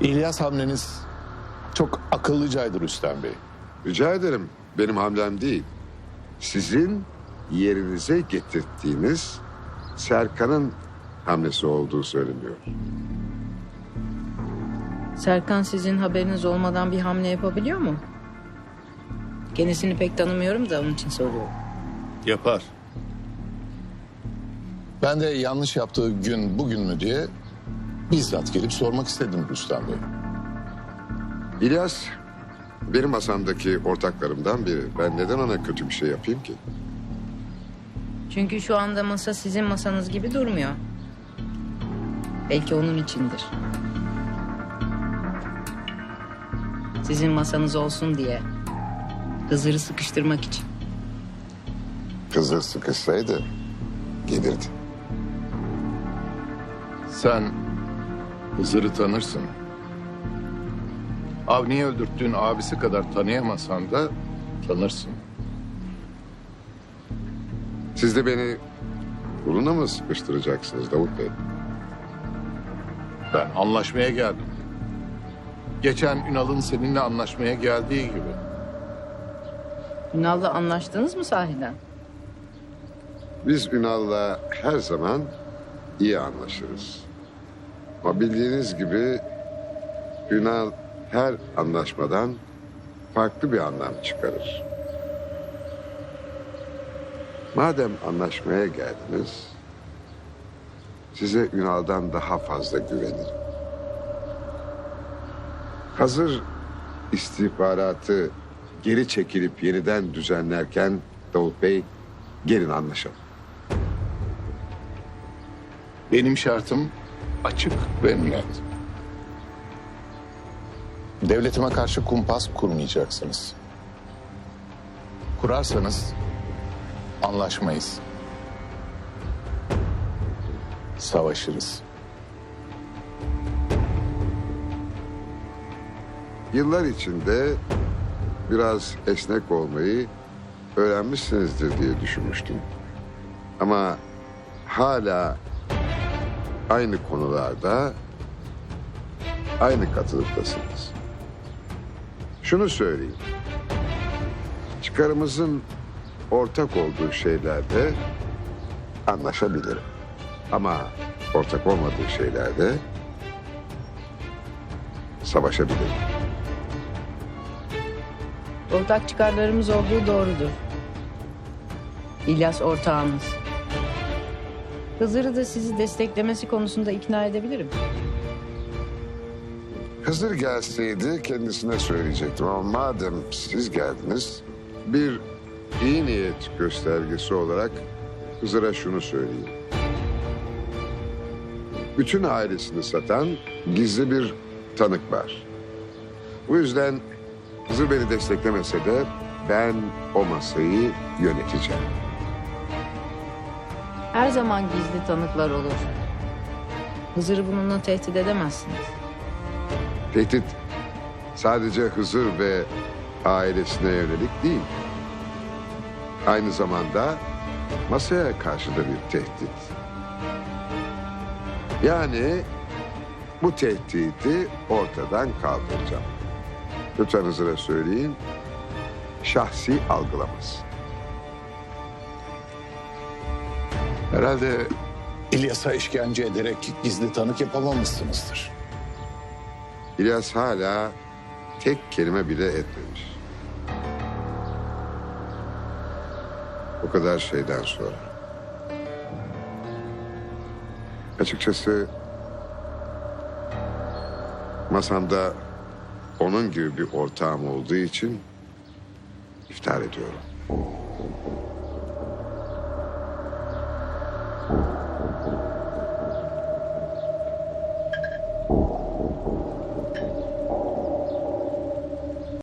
İlyas hamleniz çok akıllıcaydı Rüstem Bey. Rica ederim. Benim hamlem değil. Sizin yerinize getirttiğiniz Serkan'ın hamlesi olduğu söyleniyor. Serkan sizin haberiniz olmadan bir hamle yapabiliyor mu? Kendisini pek tanımıyorum da onun için soruyorum. Yapar. Ben de yanlış yaptığı gün bugün mü diye bizzat gelip sormak istedim Rüstem Bey. İlyas benim masamdaki ortaklarımdan biri. Ben neden ona kötü bir şey yapayım ki? Çünkü şu anda masa sizin masanız gibi durmuyor. Belki onun içindir. Sizin masanız olsun diye. Hızır'ı sıkıştırmak için. Kızı sıkışsaydı gelirdi. Sen Hızır'ı tanırsın. Avni'yi öldürttüğün abisi kadar tanıyamasan da tanırsın. Siz de beni kuluna mı sıkıştıracaksınız Davut Bey? Ben anlaşmaya geldim. Geçen Ünal'ın seninle anlaşmaya geldiği gibi. Ünal'la anlaştınız mı sahiden? Biz Ünal'la her zaman iyi anlaşırız. Ama bildiğiniz gibi Ünal her anlaşmadan farklı bir anlam çıkarır. Madem anlaşmaya geldiniz, size Ünal'dan daha fazla güvenirim. Hazır istihbaratı geri çekilip yeniden düzenlerken Davut Bey gelin anlaşalım. Benim şartım açık ve net. Devletime karşı kumpas kurmayacaksınız. Kurarsanız anlaşmayız. Savaşırız. Yıllar içinde biraz esnek olmayı öğrenmişsinizdir diye düşünmüştüm. Ama hala aynı konularda aynı katılıktasınız. Şunu söyleyeyim. Çıkarımızın ortak olduğu şeylerde anlaşabilirim. Ama ortak olmadığı şeylerde savaşabilirim. Ortak çıkarlarımız olduğu doğrudur. İlyas ortağımız. Hızır'ı da sizi desteklemesi konusunda ikna edebilirim. Hızır gelseydi kendisine söyleyecektim ama madem siz geldiniz bir iyi niyet göstergesi olarak Hızır'a şunu söyleyeyim. Bütün ailesini satan gizli bir tanık var. Bu yüzden Hızır beni desteklemese de ben o masayı yöneteceğim. Her zaman gizli tanıklar olur. Hızır'ı bununla tehdit edemezsiniz. Tehdit sadece Hızır ve ailesine yönelik değil. Aynı zamanda masaya karşı da bir tehdit. Yani bu tehdidi ortadan kaldıracağım. Lütfen Hızır'a söyleyin, şahsi algılamaz. Herhalde İlyas'a işkence ederek gizli tanık yapamamışsınızdır. İlyas hala tek kelime bile etmemiş. O kadar şeyden sonra. Açıkçası masamda onun gibi bir ortağım olduğu için iftihar ediyorum. Thank you.